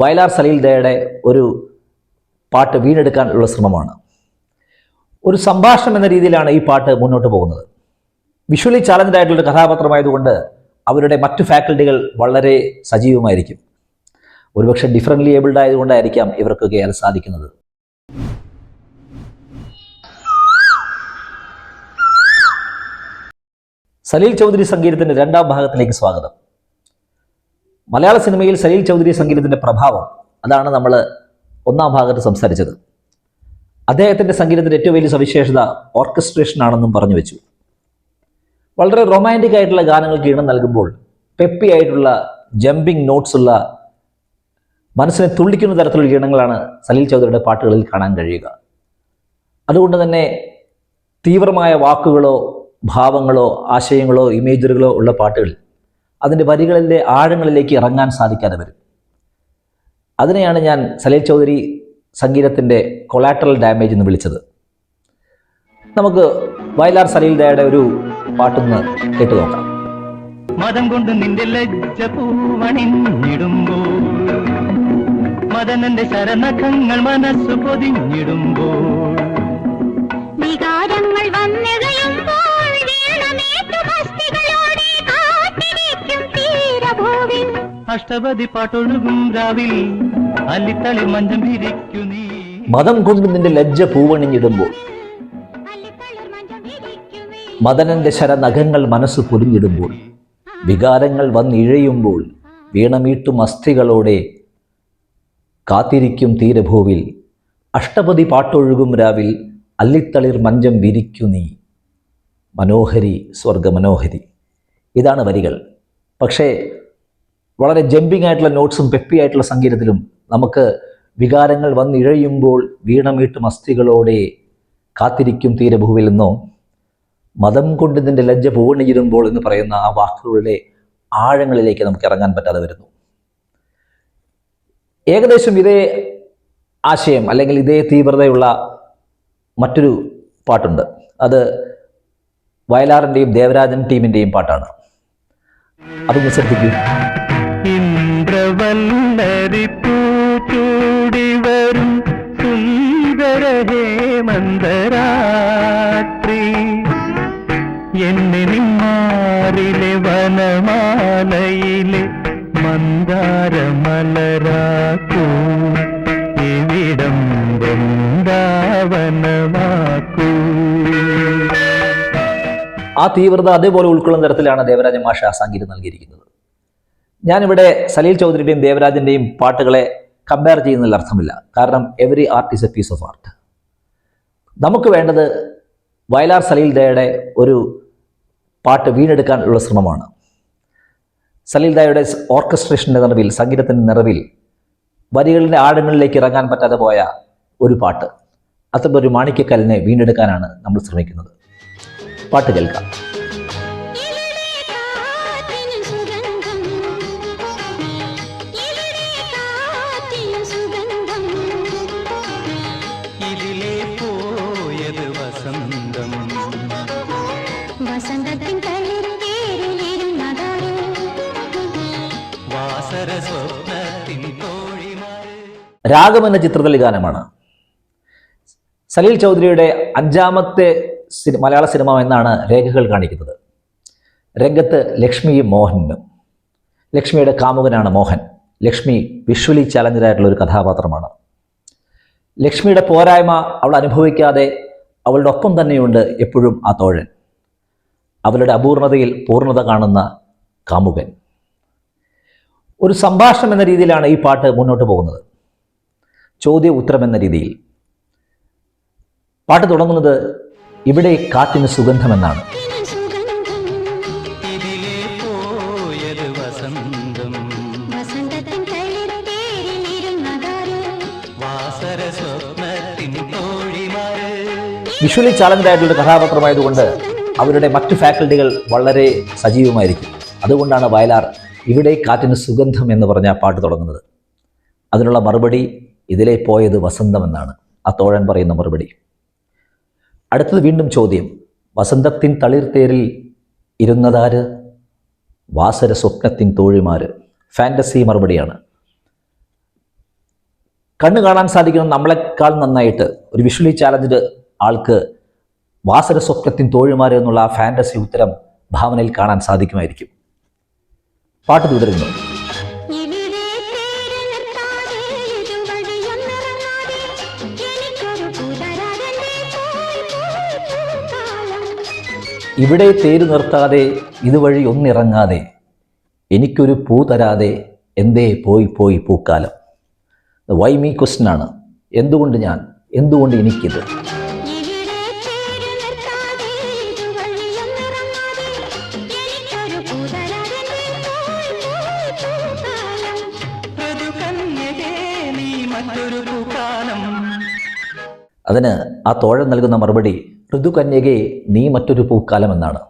വയലാർ സലീൽ ദയുടെ ഒരു പാട്ട് വീണ്ടെടുക്കാനുള്ള ശ്രമമാണ്. ഒരു സംഭാഷണം എന്ന രീതിയിലാണ് ഈ പാട്ട് മുന്നോട്ട് പോകുന്നത്. വിഷ്വലി ചാലഞ്ച് ആയിട്ടുള്ള കഥാപാത്രമായതുകൊണ്ട് അവരുടെ മറ്റു ഫാക്കൽറ്റികൾ വളരെ സജീവമായിരിക്കും. ഒരുപക്ഷെ ഡിഫറന്റ്ലി ഏബിൾഡ് ആയതുകൊണ്ടായിരിക്കാം ഇവർക്കൊക്കെ അത് സാധിക്കുന്നത്. സലീൽ ചൗധരി സംഗീതത്തിന്റെ രണ്ടാം ഭാഗത്തിലേക്ക് സ്വാഗതം. മലയാള സിനിമയിൽ സലീൽ ചൗധരി സംഗീതത്തിന്റെ പ്രഭാവം അതാണ് നമ്മൾ ഒന്നാം ഭാഗത്ത് സംസാരിച്ചത്. അദ്ദേഹത്തിന്റെ സംഗീതത്തിന്റെ ഏറ്റവും വലിയ സവിശേഷത ഓർക്കസ്ട്രേഷൻ ആണെന്നും പറഞ്ഞു വെച്ചു. വളരെ റൊമാന്റിക് ആയിട്ടുള്ള ഗാനങ്ങൾക്ക് ഈണം നൽകുമ്പോൾ പെപ്പി ആയിട്ടുള്ള ജമ്പിംഗ് നോട്ട്സ് ഉള്ള മനസ്സിനെ തുള്ളിക്കുന്ന തരത്തിലുള്ള ഈണങ്ങളാണ് സലീൽ ചൗധരിയുടെ പാട്ടുകളിൽ കാണാൻ കഴിയുക. അതുകൊണ്ട് തന്നെ തീവ്രമായ വാക്കുകളോ ഭാവങ്ങളോ ആശയങ്ങളോ ഇമേജറുകളോ ഉള്ള പാട്ടുകൾ അതിന്റെ വരികളിലെ ആഴങ്ങളിലേക്ക് ഇറങ്ങാൻ സാധിക്കാതെ വരും. അതിനെയാണ് ഞാൻ സലീൽ ചൗധരി സംഗീതത്തിന്റെ കൊളാട്രൽ ഡാമേജ് എന്ന് വിളിച്ചത്. നമുക്ക് വയലാർ സലീൽ ദയുടെ ഒരു പാട്ടൊന്ന് കേട്ടു നോക്കാം. മതം കൊണ്ട് നിന്റെ ലജ്ജ പൂവണിഞ്ഞിടുമ്പോൾ മതനന്റെ ശരണഖങ്ങൾ മനസ്സു പൊതിഞ്ഞിടുമ്പോൾ. വികാരങ്ങൾ വന്നിഴയുമ്പോൾ അഷ്ടപതി പാട്ടൊഴുകും രാവിൽ. അല്ലിത്തളി മഞ്ചം വിരിക്കു നീ. മതം കൊണ്ട് നിന്റെ ലജ്ജ പൂവണിഞ്ഞിടുമ്പോൾ മദനന്റെ ശരനഖങ്ങൾ മനസ്സ് പൊരിഞ്ഞിടുമ്പോൾ വികാരങ്ങൾ വന്നിഴയുമ്പോൾ വീണമീട്ടും അസ്ഥികളോടെ കാത്തിരിക്കും തീരഭൂവിൽ. അഷ്ടപതി പാട്ടൊഴുകും രാവിൽ അല്ലിത്തളിർ മഞ്ചം വിരിക്കു നീ. മനോഹരി സ്വർഗമനോഹരി. ഇതാണ് വരികൾ. പക്ഷേ വളരെ ജമ്പിങ് ആയിട്ടുള്ള നോട്ട്സും പെപ്പി ആയിട്ടുള്ള സംഗീതത്തിലും നമുക്ക് വികാരങ്ങൾ വന്നിഴയുമ്പോൾ വീണമീട്ടും അസ്ഥികളോടെ കാത്തിരിക്കും തീരഭൂവിൽ നിന്നോ? മതം കൊണ്ട് നിന്റെ ലജ്ജ പൂവണിയിരുമ്പോൾ എന്ന് പറയുന്ന ആ വാക്കുകളുടെ ആഴങ്ങളിലേക്ക് നമുക്ക് ഇറങ്ങാൻ പറ്റാതെ വരുന്നു. ഏകദേശം ഇതേ ആശയം അല്ലെങ്കിൽ ഇതേ തീവ്രതയുള്ള മറ്റൊരു പാട്ടുണ്ട്. അത് വയലാറിന്റെയും ദേവരാജൻ ടീമിന്റെയും പാട്ടാണ്. അതൊന്ന് ശ്രദ്ധിക്കൂ. ഇന്ദ്രവല്ലരി ചൂടി വരും സുന്ദര ഹേമന്തരാത്രി എന്നെ നിന്മാറിലെ വനമാലയിലെ മന്ദാര മലരാക്കൂ ഇവിടം വൃന്ദാവനമാക്കൂ. ആ തീവ്രത അതേപോലെ ഉൾക്കൊള്ളുന്ന തരത്തിലാണ് ദേവരാജൻ മാഷ സംഗീതം നൽകിയിരിക്കുന്നത്. ഞാനിവിടെ സലീൽ ചൗധരിയുടെയും ദേവരാജന്റെയും പാട്ടുകളെ കമ്പയർ ചെയ്യുന്നതിൽ അർത്ഥമില്ല. കാരണം every art is a piece of art നമുക്ക് വേണ്ടത് വയലാർ സലീൽ ദയുടെ ഒരു പാട്ട് വീണ്ടെടുക്കാനുള്ള ശ്രമമാണ്. സലീൽ ദയുടെ ഓർക്കസ്ട്രേഷന്റെ നിറവിൽ സംഗീതത്തിന്റെ നിറവിൽ വരികളുടെ ആഴങ്ങളിലേക്ക് ഇറങ്ങാൻ പറ്റാതെ പോയ ഒരു പാട്ട്. അത്തരം ഒരു മാണിക്യക്കല്ലിനെ വീണ്ടെടുക്കാനാണ് നമ്മൾ ശ്രമിക്കുന്നത്. പാട്ട് കേൾക്കാം. രാഗം എന്ന ചിത്രത്തിലെ ഗാനമാണ്. സലീൽ ചൗധരിയുടെ അഞ്ചാമത്തെ മലയാള സിനിമ എന്നാണ് രേഖകൾ കാണിക്കുന്നത്. രംഗത്ത് ലക്ഷ്മിയും മോഹനും. ലക്ഷ്മിയുടെ കാമുകനാണ് മോഹൻ. ലക്ഷ്മി വിഷ്വലി ചാലഞ്ചറായിട്ടുള്ള ഒരു കഥാപാത്രമാണ്. ലക്ഷ്മിയുടെ പോരായ്മ അവൾ അനുഭവിക്കാതെ അവളുടെ ഒപ്പം തന്നെയുണ്ട് എപ്പോഴും ആ തോഴൻ. അവളുടെ അപൂർണതയിൽ പൂർണത കാണുന്ന കാമുകൻ. ഒരു സംഭാഷണം എന്ന രീതിയിലാണ് ഈ പാട്ട് മുന്നോട്ട് പോകുന്നത്. ചോദ്യ ഉത്തരം എന്ന രീതിയിൽ. പാട്ട് തുടങ്ങുന്നത് ഇവിടെ കാറ്റിന് സുഗന്ധമെന്നാണ്. വിഷ്വലി ചാലഞ്ച് ആയിട്ടുള്ള കഥാപാത്രമായതുകൊണ്ട് അവരുടെ മറ്റു ഫാക്കൽറ്റികൾ വളരെ സജീവമായിരിക്കും. അതുകൊണ്ടാണ് വയലാർ ഇവിടെ കാറ്റിന് സുഗന്ധം എന്ന് പറഞ്ഞ പാട്ട് തുടങ്ങുന്നത്. അതിനുള്ള മറുപടി ഇതിലെ പോയത് വസന്തമെന്നാണ്. ആ തോഴൻ പറയുന്ന മറുപടി. അടുത്തത് വീണ്ടും ചോദ്യം. വസന്തത്തിൻ തളിർത്തേരിൽ ഇരുന്നതാര്? വാസര സ്വപ്നത്തിൻ തോഴിമാര്. ഫാന്റസി മറുപടിയാണ്. കണ്ണ് കാണാൻ സാധിക്കുന്ന നമ്മളെക്കാൾ നന്നായിട്ട് ഒരു വിഷ്വലി ചാലഞ്ച്ഡ് ആൾക്ക് വാസര സ്വപ്നത്തിൻ തോഴിമാർ എന്നുള്ള ആ ഫാന്റസി ഉത്തരം ഭാവനയിൽ കാണാൻ സാധിക്കുമായിരിക്കും. പാട്ട് തുടരുന്നു. ഇവിടെ തേര് നിർത്താതെ ഇതുവഴി ഒന്നിറങ്ങാതെ എനിക്കൊരു പൂ തരാതെ എന്തേ പോയി പോയി പൂക്കാലം. വൈ മീ ക്വസ്റ്റ്യൻ ആണ് എന്തുകൊണ്ട് ഞാൻ? എന്തുകൊണ്ട് എനിക്കിത്? അതിന് ആ തോഴൻ നൽകുന്ന മറുപടി ഋതുകന്യകെ നീ മറ്റൊരു പൂക്കാലം എന്നാണ്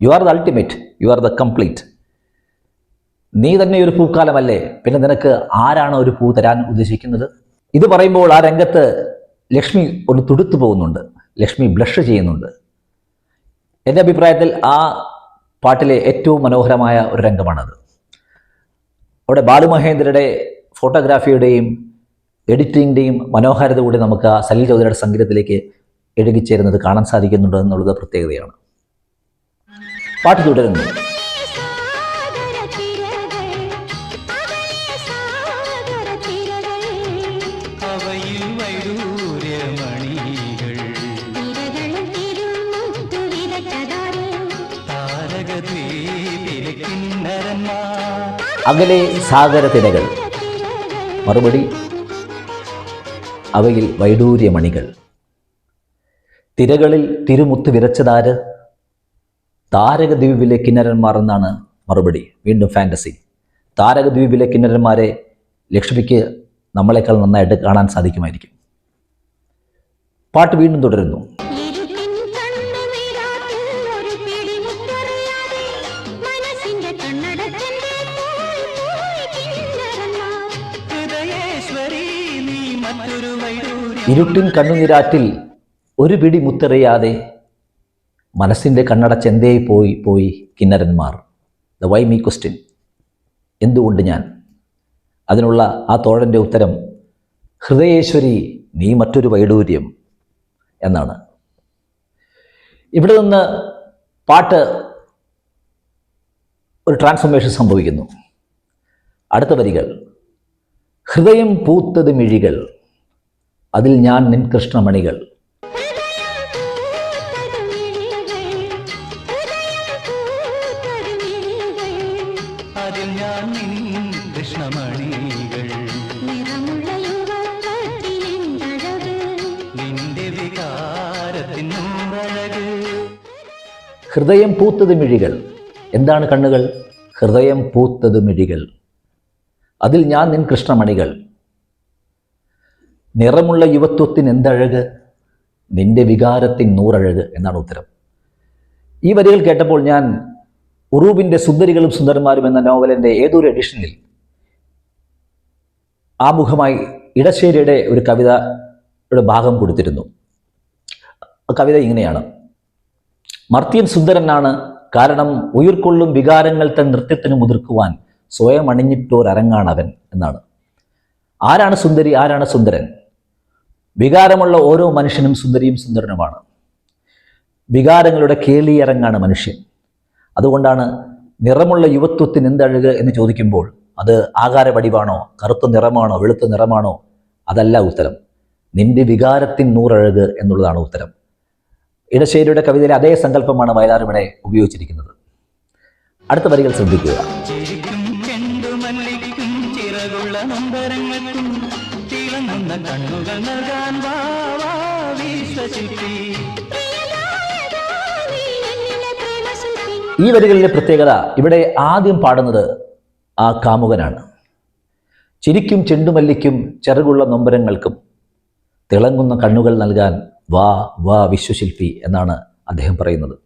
you are the ultimate you are the complete നീ തന്നെ ഒരു പൂക്കാലമല്ലേ? പിന്നെ നിനക്ക് ആരാണ് ഒരു പൂ തരാൻ ഉദ്ദേശിക്കുന്നത്? ഇത് പറയുമ്പോൾ ആ രംഗത്ത് ലക്ഷ്മി ഒന്ന് തുടുത്തു പോകുന്നുണ്ട്. ലക്ഷ്മി ബ്ലഷ് ചെയ്യുന്നുണ്ട്. എന്റെ അഭിപ്രായത്തിൽ ആ പാട്ടിലെ ഏറ്റവും മനോഹരമായ ഒരു രംഗമാണത്. അവിടെ ബാലുമഹേന്ദ്രയുടെ ഫോട്ടോഗ്രാഫിയുടെയും എഡിറ്റിങ്ങിന്റെയും മനോഹാരിത കൂടി നമുക്ക് ആ സലിൽ ചൗധരിയുടെ സംഗീതത്തിലേക്ക് ഇഴുകിച്ചേരുന്നത് കാണാൻ സാധിക്കുന്നുണ്ട് എന്നുള്ളത് പ്രത്യേകതയാണ്. പാട്ട് തുടരുന്നു. അകലെ സാഗര തിരകൾ മറുപടി അവയിൽ വൈഡൂര്യമണികൾ. തിരകളിൽ തിരുമുത്ത് വിരച്ചതാര് താരകദ്വീപിലെ കിന്നരന്മാർ എന്നാണ് മറുപടി. വീണ്ടും ഫാന്റസി താരകദ്വീപിലെ കിന്നരന്മാരെ ലക്ഷ്മിക്ക് നമ്മളെക്കാൾ നന്നായിട്ട് കാണാൻ സാധിക്കുമായിരിക്കും. പാട്ട് വീണ്ടും തുടരുന്നു. ഇരുട്ടിൻ കണ്ണുനീരാറ്റിൽ ഒരു പിടി മുത്തറിയാതെ മനസ്സിന്റെ കണ്ണടച്ചെന്തേ പോയി പോയി കിന്നരന്മാർ. The why me question. എന്തുകൊണ്ട് ഞാൻ? അതിനുള്ള ആ തോഴന്റെ ഉത്തരം ഹൃദയേശ്വരി നീ മറ്റൊരു വൈഡൂര്യം എന്നാണ്. ഇവിടെ നിന്ന് പാട്ട് ഒരു ട്രാൻസ്ഫോർമേഷൻ സംഭവിക്കുന്നു. അടുത്ത വരികൾ ഹൃദയം പൂത്തത് മിഴികൾ അതിൽ ഞാൻ നിൻ കൃഷ്ണമണികൾ. ഹൃദയം പൂത്തത് മിഴികൾ. എന്താണ് കണ്ണുകൾ? ഹൃദയം പൂത്തത് മിഴികൾ. അതിൽ ഞാൻ നിൻ കൃഷ്ണമണികൾ. നിറമുള്ള യുവത്വത്തിന് എന്തഴക്? നിന്റെ വികാരത്തിൻ നൂറഴക് എന്നാണ് ഉത്തരം. ഈ വരികൾ കേട്ടപ്പോൾ ഞാൻ ഉറൂബിന്റെ സുന്ദരികളും സുന്ദരന്മാരും എന്ന നോവലിന്റെ ഏതൊരു എഡിഷനിൽ ആമുഖമായി ഇടശ്ശേരിയുടെ ഒരു കവിതയുടെ ഭാഗം കൊടുത്തിരുന്നു. കവിത ഇങ്ങനെയാണ്. മർത്യൻ സുന്ദരനാണ്. കാരണം ഉയർക്കൊള്ളും വികാരങ്ങൾ തൻ നൃത്യത്തിന് മുതിർക്കുവാൻ സ്വയം അണിഞ്ഞിട്ടോരങ്ങാണവൻ എന്നാണ്. ആരാണ് സുന്ദരി? ആരാണ് സുന്ദരൻ? വികാരമുള്ള ഓരോ മനുഷ്യനും സുന്ദരിയും സുന്ദരനുമാണ്. വികാരങ്ങളുടെ കേളിയരങ്ങാണ് മനുഷ്യൻ. അതുകൊണ്ടാണ് നിറമുള്ള യുവത്വത്തിന് എന്തഴുക എന്ന് ചോദിക്കുമ്പോൾ അത് ആകാര വടിവാണോ കറുത്ത നിറമാണോ വെളുത്ത നിറമാണോ? അതല്ല ഉത്തരം. നിന്റെ വികാരത്തിൻ നൂറഴക് എന്നുള്ളതാണ് ഉത്തരം. ഇടശ്ശേരിയുടെ കവിതയിലെ അതേ സങ്കല്പമാണ് വയലാർ ഇവിടെ ഉപയോഗിച്ചിരിക്കുന്നത്. അടുത്ത വരികൾ ശ്രദ്ധിക്കുക. ഈ വരികളിലെ പ്രത്യേകത ഇവിടെ ആദ്യം പാടുന്നത് ആ കാമുകനാണ്. ചിരിക്കും ചെണ്ടുമല്ലിക്കും ചെറുകുള്ള നൊമ്പരങ്ങൾക്കും തിളങ്ങുന്ന കണ്ണുകൾ നൽകാൻ വാ വാ വിശ്വശില്പി എന്നാണ് അദ്ദേഹം പറയുന്നത്.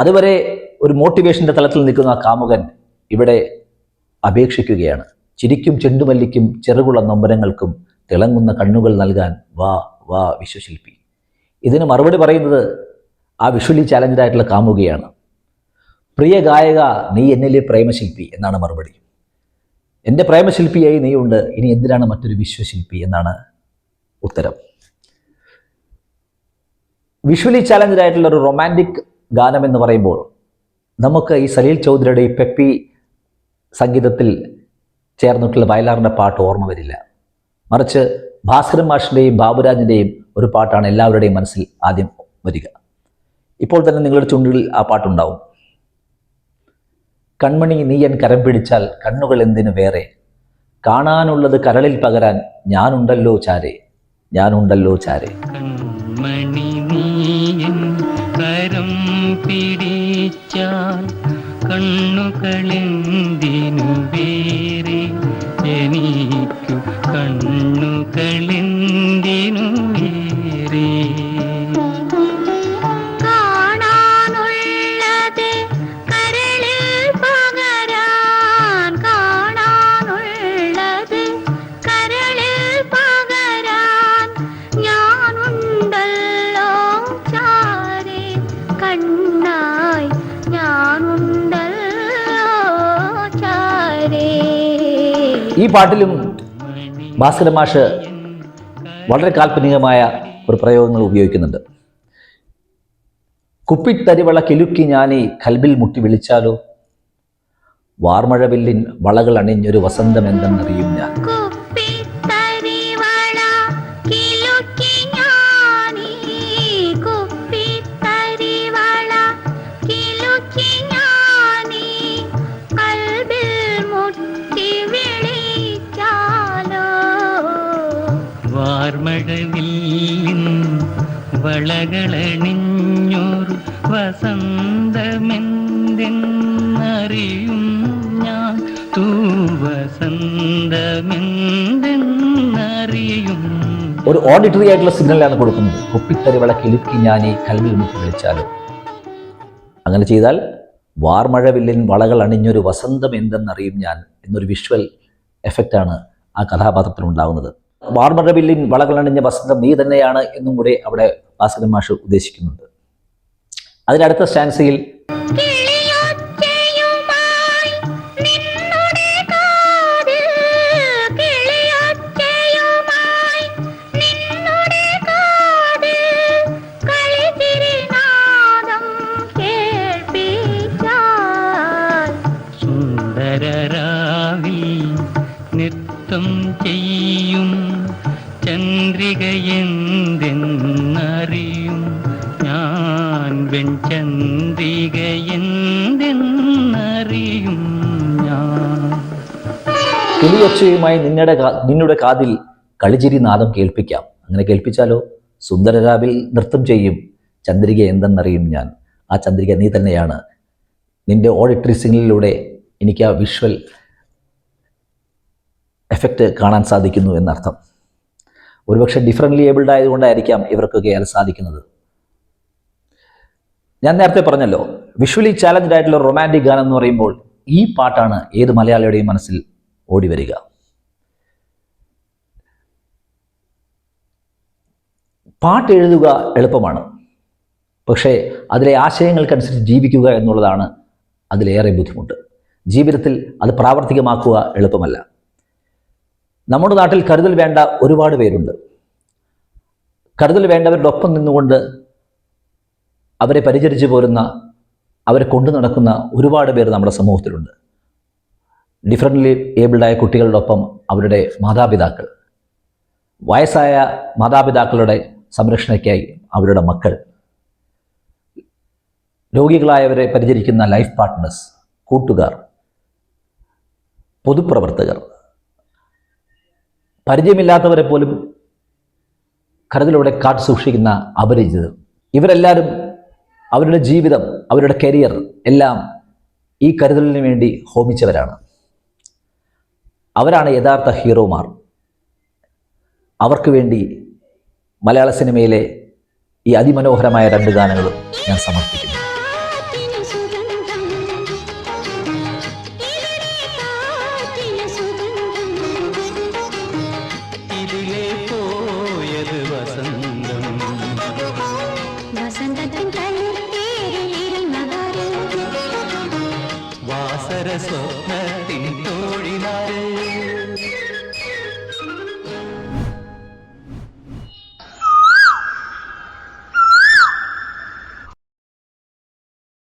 അതുവരെ ഒരു മോട്ടിവേഷന്റെ തലത്തിൽ നിൽക്കുന്ന ആ കാമുകൻ ഇവിടെ അപേക്ഷിക്കുകയാണ്. ചിരിക്കും ചെണ്ടുമല്ലിക്കും ചെറുകുള്ള നൊമ്പരങ്ങൾക്കും തിളങ്ങുന്ന കണ്ണുകൾ നൽകാൻ വാ വാ വിശ്വശില്പി. ഇതിന് മറുപടി പറയുന്നത് ആ വിഷ്വലി ചാലഞ്ചായിട്ടുള്ള കാമുകയാണ്. പ്രിയ ഗായക നീ എന്നിലെ പ്രേമശില്പി എന്നാണ് മറുപടി. എന്റെ പ്രേമശില്പിയായി നീയുണ്ട് ഇനി എന്തിനാണ് മറ്റൊരു വിശ്വശില്പി എന്നാണ് ഉത്തരം. വിഷ്വലി ചാലഞ്ചഡ് ആയിട്ടുള്ള ഒരു റൊമാന്റിക് ഗാനം എന്ന് പറയുമ്പോൾ നമുക്ക് ഈ സലീൽ ചൗധരിയുടെ ഈ പെപ്പി സംഗീതത്തിൽ ചേർന്നിട്ടുള്ള വയലാറിന്റെ പാട്ട് ഓർമ്മ വരില്ല. മറിച്ച് ഭാസ്കരൻ മാഷിന്റെയും ബാബുരാജിന്റെയും ഒരു പാട്ടാണ് എല്ലാവരുടെയും മനസ്സിൽ ആദ്യം വരിക. ഇപ്പോൾ തന്നെ നിങ്ങളുടെ ചുണ്ടിൽ ആ പാട്ടുണ്ടാവും. കൺമണി നീയൻ കരം പിടിച്ചാൽ കണ്ണുകൾ എന്തിനു വേറെ? കാണാനുള്ളത് കരളിൽ പകരാൻ ഞാനുണ്ടല്ലോ ചാരെ ഞാനുണ്ടല്ലോ ചാരെ. കൺമണി പിടിച്ചാൽ കണ്ണുകളെന്തിനു വേറെ എനിക്കു കണ്ണുകളെന്തിനു വേറെ പാട്ടിലും ഭാസ്കര മാഷ് വളരെ കാൽപ്പനികമായ ഒരു പ്രയോഗങ്ങൾ ഉപയോഗിക്കുന്നുണ്ട്. കുപ്പിത്തരിവള കിലുക്കി ഞാനീ കൽബിൽ മുട്ടി വിളിച്ചാലോ? വാർമഴവില്ലിൻ വളകൾ അണിഞ്ഞൊരു വസന്തം എന്തെന്നറിയും ഞാൻ. വളകളണിഞ്ഞൊരു വസന്തമെന്തെന്നറിയും ഞാൻ. തൂ വസന്തമെന്തെന്നറിയും. ഒരു ഓഡിറ്ററി ആയിട്ടുള്ള സിഗ്നലാണ് കൊടുക്കുന്നത്. കുപ്പിത്തരിവള കിലുക്കി ഞാൻ ഈ കൽവിൽ മുട്ടി വിളിച്ചാലും? അങ്ങനെ ചെയ്താൽ വാർമഴവില്ലിൻ വളകൾ അണിഞ്ഞൊരു വസന്തം എന്തെന്നറിയും ഞാൻ എന്നൊരു വിഷ്വൽ എഫക്റ്റാണ് ആ കഥാപാത്രത്തിനുണ്ടാകുന്നത് വാർമഴവില്ലിൻ വളകൾ അണിഞ്ഞ വസന്തം നീ തന്നെയാണ് എന്നും കൂടെ അവിടെ ഭാസ്കരൻ മാഷ് ഉദ്ദേശിക്കുന്നുണ്ട്. അതിനടുത്ത സ്റ്റാൻസയിൽ നൃത്തം ചെയ്യും കാതിൽ ഞാൻ വെൺചന്ദ്രികയെന്തെന്നറിയും ഞാൻ. കിളിയൊച്ചയുമായി നിങ്ങളുടെ നിന്നുടെ കാതിൽ കളിചിരി നാദം കേൾപ്പിക്കാം. അങ്ങനെ കേൾപ്പിച്ചാലോ? സുന്ദരരാവിൽ നൃത്തം ചെയ്യും. ചന്ദ്രിക എന്തെന്നറിയും ഞാൻ. ആ ചന്ദ്രിക നീ തന്നെയാണ്. നിന്റെ ഓഡിറ്ററി സിഗ്നലിലൂടെ എനിക്ക് ആ വിഷ്വൽ എഫക്റ്റ് കാണാൻ സാധിക്കുന്നു എന്നർത്ഥം. ഒരുപക്ഷെ ഡിഫറന്റ്ലി ഏബിൾഡ് ആയതുകൊണ്ടായിരിക്കാം ഇവർക്കൊക്കെ അത് സാധിക്കുന്നത്. ഞാൻ നേരത്തെ പറഞ്ഞല്ലോ വിഷ്വലി ചാലഞ്ച്ഡ് ആയിട്ടുള്ള റൊമാന്റിക് ഗാനം എന്ന് പറയുമ്പോൾ ഈ പാട്ടാണ് ഏത് മലയാളിയുടെയും മനസ്സിൽ ഓടി വരിക. പാട്ട് എഴുതുക എളുപ്പമാണ്. പക്ഷേ അതിലെ ആശയങ്ങൾക്കനുസരിച്ച് ജീവിക്കുക എന്നുള്ളതാണ് അതിലേറെ ബുദ്ധിമുട്ട്. ജീവിതത്തിൽ അത് പ്രാവർത്തികമാക്കുക എളുപ്പമല്ല. നമ്മുടെ നാട്ടിൽ കരുതൽ വേണ്ട ഒരുപാട് പേരുണ്ട്. കരുതൽ വേണ്ടവരുടെ ഒപ്പം നിന്നുകൊണ്ട് അവരെ പരിചരിച്ചു പോരുന്ന അവരെ കൊണ്ടു നടക്കുന്ന ഒരുപാട് പേർ നമ്മുടെ സമൂഹത്തിലുണ്ട്. ഡിഫറന്റ്ലി ഏബിൾഡായ കുട്ടികളോടൊപ്പം അവരുടെ മാതാപിതാക്കൾ. വയസ്സായ മാതാപിതാക്കളുടെ സംരക്ഷണയ്ക്കായി അവരുടെ മക്കൾ. രോഗികളായവരെ പരിചരിക്കുന്ന ലൈഫ് പാർട്ട്നേഴ്സ് കൂട്ടുകാർ പൊതുപ്രവർത്തകർ. പരിചയമില്ലാത്തവരെ പോലും കരുതലോടെ കാത്തു സൂക്ഷിക്കുന്ന അപരിചിതർ. ഇവരെല്ലാവരും അവരുടെ ജീവിതം അവരുടെ കരിയർ എല്ലാം ഈ കരുതലിന് വേണ്ടി ഹോമിച്ചവരാണ്. അവരാണ് യഥാർത്ഥ ഹീറോമാർ അവർക്ക് വേണ്ടി മലയാള സിനിമയിലെ ഈ അതിമനോഹരമായ രണ്ട് ഗാനങ്ങളും ഞാൻ സമർപ്പിക്കുന്നു.